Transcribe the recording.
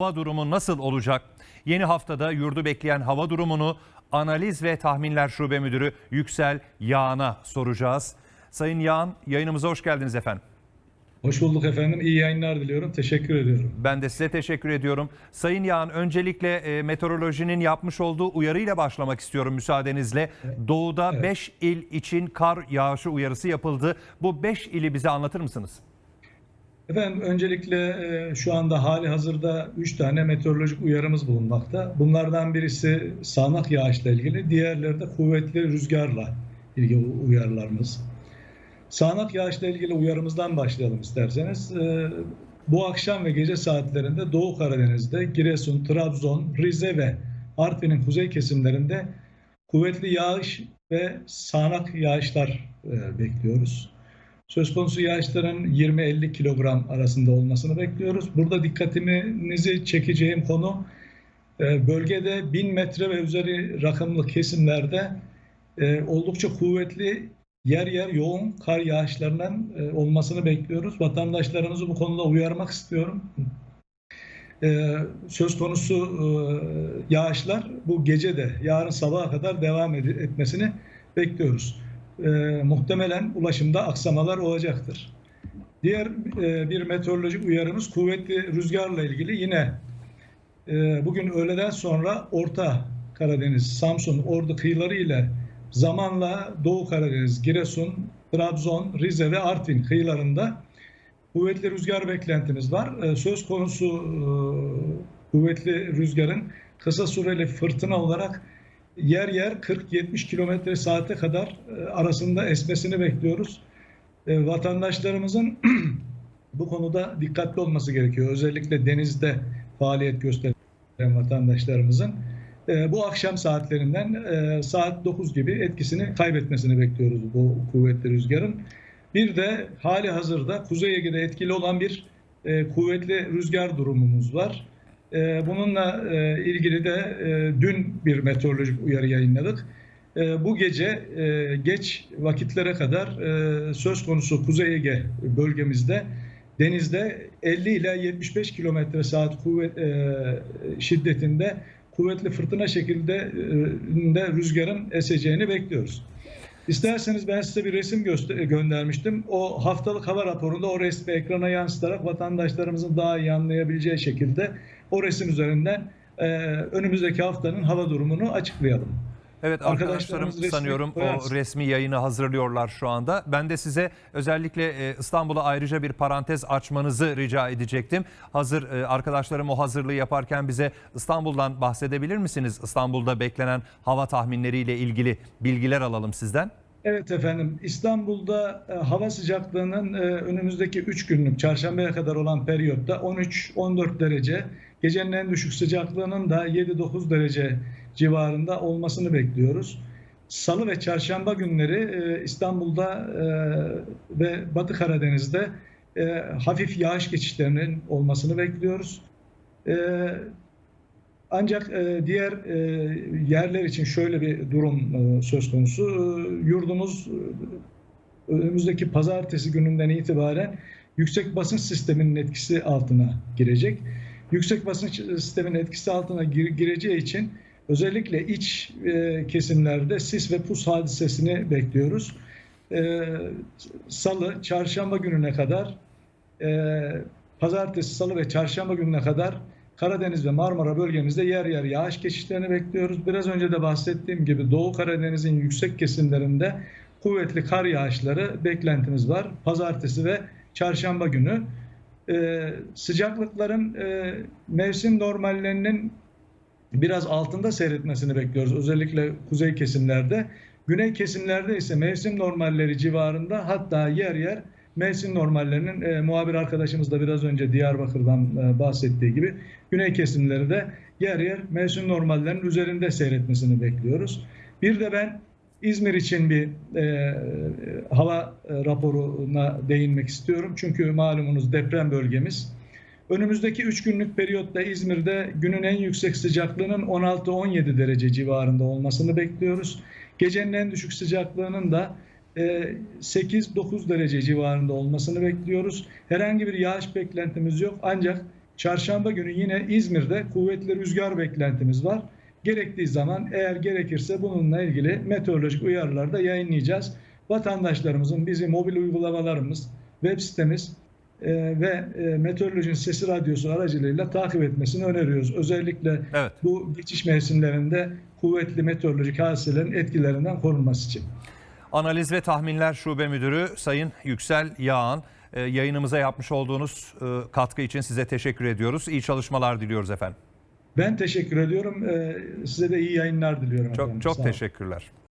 Hava durumu nasıl olacak? Yeni haftada yurdu bekleyen hava durumunu Analiz ve Tahminler Şube Müdürü Yüksel Yağan'a soracağız. Sayın Yağan yayınımıza hoş geldiniz efendim. Hoş bulduk efendim. İyi yayınlar diliyorum. Teşekkür ediyorum. Ben de size teşekkür ediyorum. Sayın Yağan öncelikle e, meteorolojinin yapmış olduğu uyarıyla başlamak istiyorum müsaadenizle. Doğuda 5 il için kar yağışı uyarısı yapıldı. Bu 5 ili bize anlatır mısınız? Efendim öncelikle e, şu anda hali hazırda 3 tane meteorolojik uyarımız bulunmakta. Bunlardan birisi sağanak yağışla ilgili, diğerleri de kuvvetli rüzgarla ilgili uyarılarımız. Sağanak yağışla ilgili uyarımızdan başlayalım isterseniz. E, Bu akşam ve gece saatlerinde Doğu Karadeniz'de Giresun, Trabzon, Rize ve Artvin'in kuzey kesimlerinde kuvvetli yağış ve sağanak yağışlar e, bekliyoruz. Söz konusu yağışların 20-50 kilogram arasında olmasını bekliyoruz. Burada dikkatinizi çekeceğim konu e, bölgede 1000 metre ve üzeri rakımlı kesimlerde e, oldukça kuvvetli yer yer yoğun kar yağışlarının e, olmasını bekliyoruz. Vatandaşlarımızı bu konuda uyarmak istiyorum. Söz konusu yağışlar bu gece de yarın sabaha kadar devam etmesini bekliyoruz e, muhtemelen ulaşımda aksamalar olacaktır. Diğer e, bir meteorolojik uyarımız kuvvetli rüzgarla ilgili yine e, bugün öğleden sonra Orta Karadeniz, Samsun, Ordu kıyıları ile zamanla Doğu Karadeniz, Giresun, Trabzon, Rize ve Artvin kıyılarında kuvvetli rüzgar beklentimiz var. E, söz konusu e, kuvvetli rüzgarın kısa süreli fırtına olarak yer yer 40-70 kilometre saate kadar e, arasında esmesini bekliyoruz. E, Vatandaşlarımızın bu konuda dikkatli olması gerekiyor. Özellikle denizde faaliyet gösteren vatandaşlarımızın e, bu akşam saatlerinden saat 9 gibi etkisini kaybetmesini bekliyoruz bu kuvvetli rüzgarın. Bir de hali hazırda Kuzey Ege'de etkili olan bir kuvvetli rüzgar durumumuz var. E, Bununla e, ilgili de e, dün bir meteorolojik uyarı yayınladık. E, Bu gece e, geç vakitlere kadar söz konusu Kuzey Ege bölgemizde denizde 50 ila 75 kilometre saat kuvvet şiddetinde kuvvetli fırtına şekilde e, de rüzgarın eseceğini bekliyoruz. İsterseniz ben size bir resim göndermiştim. O haftalık hava raporunda o resmi ekrana yansıtarak vatandaşlarımızın daha iyi anlayabileceği şekilde o resim üzerinden e, önümüzdeki haftanın hava durumunu açıklayalım. Evet arkadaşlarım sanıyorum koyarsın. o resmi yayını hazırlıyorlar şu anda. Ben de size özellikle e, İstanbul'a ayrıca bir parantez açmanızı rica edecektim. Hazır e, arkadaşlarım o hazırlığı yaparken bize İstanbul'dan bahsedebilir misiniz? İstanbul'da beklenen hava tahminleriyle ilgili bilgiler alalım sizden. Evet efendim İstanbul'da e, hava sıcaklığının e, önümüzdeki 3 günlük çarşambaya kadar olan periyotta 13-14 derece, gecenin en düşük sıcaklığının da 7-9 derece civarında olmasını bekliyoruz. Salı ve çarşamba günleri e, İstanbul'da ve Batı Karadeniz'de hafif yağış geçişlerinin olmasını bekliyoruz. Ancak e, diğer e, yerler için şöyle bir durum e, söz konusu. E, yurdumuz e, önümüzdeki pazartesi gününden itibaren yüksek basınç sisteminin etkisi altına girecek. Yüksek basınç sisteminin etkisi altına gir- gireceği için özellikle iç e, kesimlerde sis ve pus hadisesini bekliyoruz. E, Salı, çarşamba gününe kadar e, pazartesi, salı ve çarşamba gününe kadar Karadeniz ve Marmara bölgemizde yer yer yağış geçişlerini bekliyoruz. Biraz önce de bahsettiğim gibi Doğu Karadeniz'in yüksek kesimlerinde kuvvetli kar yağışları beklentimiz var. Pazartesi ve çarşamba günü. Ee, sıcaklıkların e, mevsim normallerinin biraz altında seyretmesini bekliyoruz. Özellikle kuzey kesimlerde. Güney kesimlerde ise mevsim normalleri civarında hatta yer yer mevsim normallerinin e, muhabir arkadaşımız da biraz önce Diyarbakır'dan e, bahsettiği gibi güney kesimleri de yer yer mevsim normallerinin üzerinde seyretmesini bekliyoruz. Bir de ben İzmir için bir e, hava e, raporuna değinmek istiyorum. Çünkü malumunuz deprem bölgemiz. Önümüzdeki 3 günlük periyotta İzmir'de günün en yüksek sıcaklığının 16-17 derece civarında olmasını bekliyoruz. Gecenin en düşük sıcaklığının da 8-9 derece civarında olmasını bekliyoruz. Herhangi bir yağış beklentimiz yok ancak Çarşamba günü yine İzmir'de kuvvetli rüzgar beklentimiz var. Gerektiği zaman eğer gerekirse bununla ilgili meteorolojik uyarılar da yayınlayacağız. Vatandaşlarımızın bizim mobil uygulamalarımız, web sitemiz e, ve e, Meteorolojinin Sesi Radyosu aracılığıyla takip etmesini öneriyoruz. Özellikle Evet. bu geçiş mevsimlerinde kuvvetli meteorolojik hadiselerin etkilerinden korunması için. Analiz ve Tahminler Şube Müdürü Sayın Yüksel Yağan e, yayınımıza yapmış olduğunuz e, katkı için size teşekkür ediyoruz. İyi çalışmalar diliyoruz efendim. Ben teşekkür ediyorum. E, Size de iyi yayınlar diliyorum. efendim. Çok çok teşekkürler.